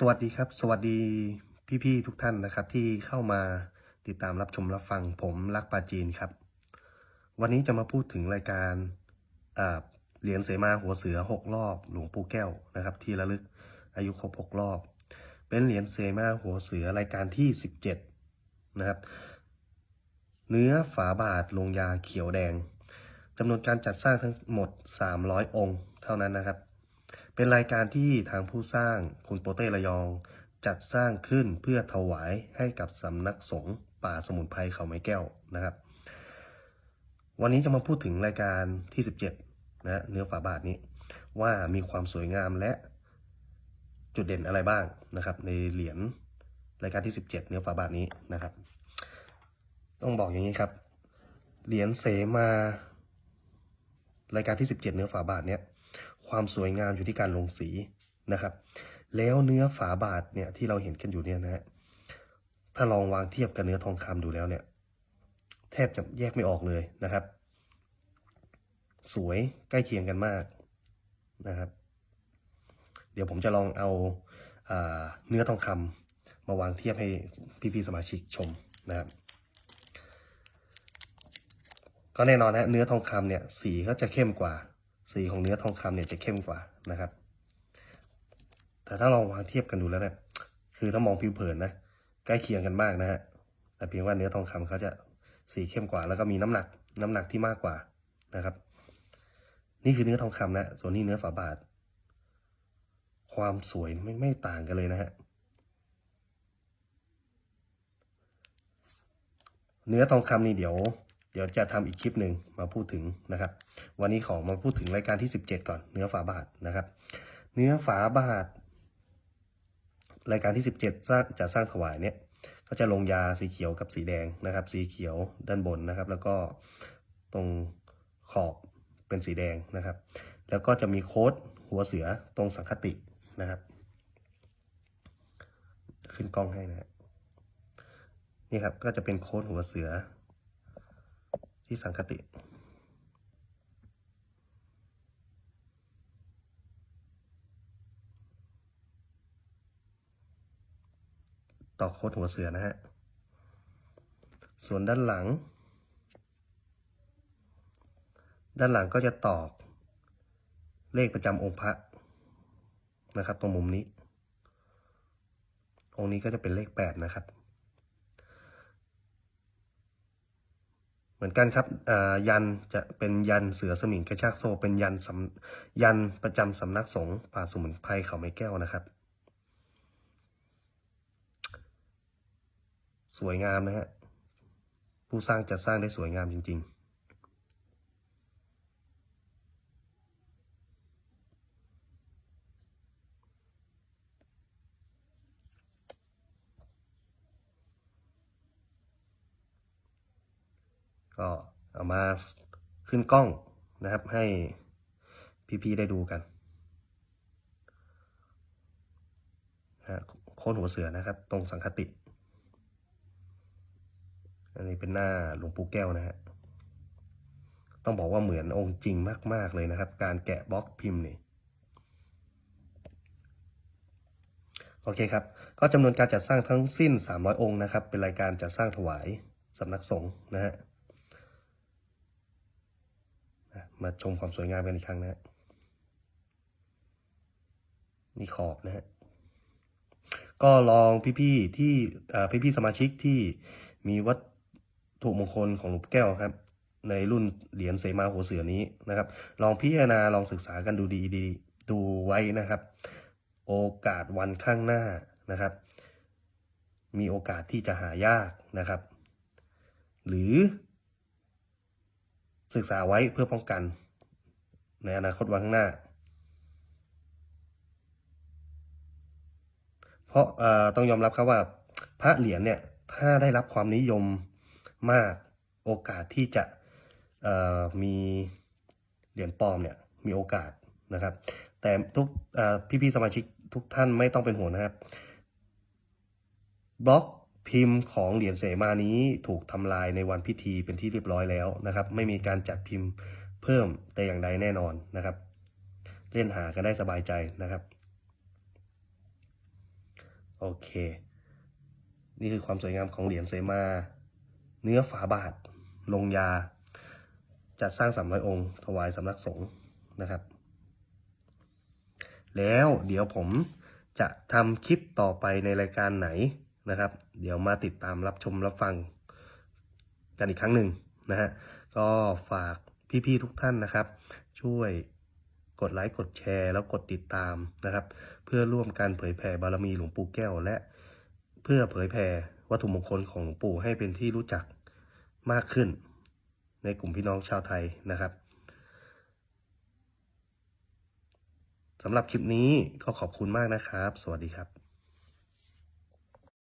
สวัสดีครับ สวัสดีพี่ๆทุกท่านนะครับ ที่เข้ามาติดตามรับชมรับฟังผมรักปาจีนครับ วันนี้จะมาพูดถึงรายการเหรียญเสมาหัวเสือหกรอบหลวงปู่แก้วนะครับ ที่ระลึกอายุครบหกรอบ เป็นเหรียญเสมาหัวเสือรายการที่สิบเจ็ดนะครับ เนื้อฝาบาทลงยาเขียวแดงจำนวนการจัดสร้างทั้งหมด 300 องค์ เท่านั้นนะครับ เป็นรายการที่ทางผู้สร้างคุณโปเต้ระยอง จัดสร้างขึ้นเพื่อถวายให้กับสำนักสงฆ์ป่าสมุนไพรเขาไม้แก้วนะครับ วันนี้จะมาพูดถึงรายการที่ 17นะเนื้อฝาบาทนี้ว่ามีความสวยงามและจุดเด่นอะไรบ้างนะครับ ในเหรียญรายการที่ 17 เนื้อฝาบาทนี้นะครับ ต้องบอกอย่างนี้ครับ เหรียญเสมารายการที่ 17 เนื้อฝาบาทเนี่ย ความสวยงามอยู่ที่การลงสีนะครับ แล้วเนื้อฝาบาทเนี่ยที่เราเห็นกันอยู่เนี่ยนะฮะถ้าลองวางเทียบกับเนื้อทองคำดูแล้วเนี่ย แทบจะแยกไม่ออกเลยนะครับ สวยใกล้เคียงกันมากนะครับ เดี๋ยวผมจะลองเอาอาเนื้อทองคำมาวางเทียบให้พี่ๆสมาชิกชมนะครับก็แน่นอนนะเนื้อทองคำเนี่ยสีก็จะเข้มกว่า สีของเนื้อทองคำเนี่ยจะเข้มกว่านะครับ แต่ถ้าลองวางเทียบกันดูแล้วเนี่ยคือถ้ามองผิวเผินนะใกล้เคียงกันมากนะฮะแต่เพียงว่าเนื้อทองคำเขาจะสีเข้มกว่า แล้วก็มีน้ำหนักน้ำหนักที่มากกว่านะครับ นี่คือเนื้อทองคำนะส่วนนี้เนื้อฝาบาท ความสวยไม่ไม่ต่างกันเลยนะฮะเนื้อทองคำนี่เดี๋ยว เดี๋ยวจะทำอีกคลิปหนึ่งมาพูดถึงนะครับ วันนี้ขอมาพูดถึงรายการที่ 17 ก่อนเนื้อฝาบาทนะครับ เนื้อฝาบาท รายการที่ 17สร้างจะสร้างถวายเนี่ยก็จะลงยาสีเขียวกับสีแดงนะครับ สีเขียวด้านบนนะครับ แล้วก็ตรงขอบเป็นสีแดงนะครับ แล้วก็จะมีโค้ดหัวเสือตรงสังคตินะครับ ขึ้นกล้องให้นะฮะนี่ครับก็จะเป็นโค้ดหัวเสือที่สังคติ ต่อโค้ดหัวเสือนะฮะ ส่วนด้านหลัง ด้านหลังก็จะตอกเลขประจำองค์พระนะครับตรงมุมนี้ องค์นี้ก็จะเป็นเลขแปดนะครับ เหมือนกันครับยันจะเป็นยันเสือสมิงกระชากโซเป็นยันสยันประจำสำนักสงฆ์ป่าสมุนไพรเขาไม้แก้วนะครับ สวยงามนะฮะ ผู้สร้างจะสร้างได้สวยงามจริง ๆก็เอามาขึ้นกล้องนะครับให้พี่ๆได้ดูกันนะโคนหัวเสือนะครับ ตรงสังคติ อันนี้เป็นหน้าหลวงปู่แก้วนะฮะ ต้องบอกว่าเหมือนองค์จริงมาก ๆ เลยนะครับ การแกะบล็อกพิมพ์นี่โอเคครับ ก็จำนวนการจัดสร้างทั้งสิ้น 300 องค์นะครับ เป็นรายการจัดสร้างถวายสำนักสงฆ์นะฮะ มาชมความสวยงามกันอีกครั้งนะฮะ นี่ขอบนะฮะ ก็ลองพี่ๆที่พี่ๆสมาชิกที่มีวัต ถุมงคลของหลวงแก้วครับ ในรุ่นเหรียญเสมาหัวเสือนี้นะครับ ลองพิจารณาลองศึกษากันดูดีดีดูไว้นะครับ โอกาสวันข้างหน้านะครับ มีโอกาสที่จะหายากนะครับ หรือ ศึกษาไว้เพื่อป้องกัน ในอนาคตวันข้างหน้า เพราะต้องยอมรับครับว่าพระเหรียญเนี่ยถ้าได้รับความนิยม มากโอกาสที่จะมีเหรียญปลอมเนี่ยมีโอกาสนะครับ แต่ทุกเอ่พี่ๆสมาชิกทุกท่านไม่ต้องเป็นห่วงนะครับ บล็อกพิมพ์ของเหรียญเสมานี้ถูกทำลายในวันพิธีเป็นที่เรียบร้อยแล้วนะครับ ไม่มีการจัดพิมพ์เพิ่มแต่อย่างใดแน่นอนนะครับ เล่นหากันได้สบายใจนะครับ โอเค นี่คือความสวยงามของเหรียญเสมา เนื้อฝาบาท ลงยา จัดสร้างสามร้อยองค์ ถวายสำนักสงฆ์นะครับ แล้วเดี๋ยวผมจะทำคลิปต่อไปในรายการไหนนะครับ เดี๋ยวมาติดตามรับชมรับฟังกันอีกครั้งหนึ่งนะฮะก็ฝากพี่ๆทุกท่านนะครับ ช่วยกดไลค์กดแชร์แล้วกดติดตามนะครับ เพื่อร่วมการเผยแผ่บารมีหลวงปู่แก้วและ เพื่อเผยแผ่วัตถุมงคลของหลวงปู่ให้เป็นที่รู้จัก มากขึ้น ในกลุ่มพี่น้องชาวไทยนะครับสำหรับคลิปนี้ก็ขอบคุณมากนะครับ สวัสดีครับ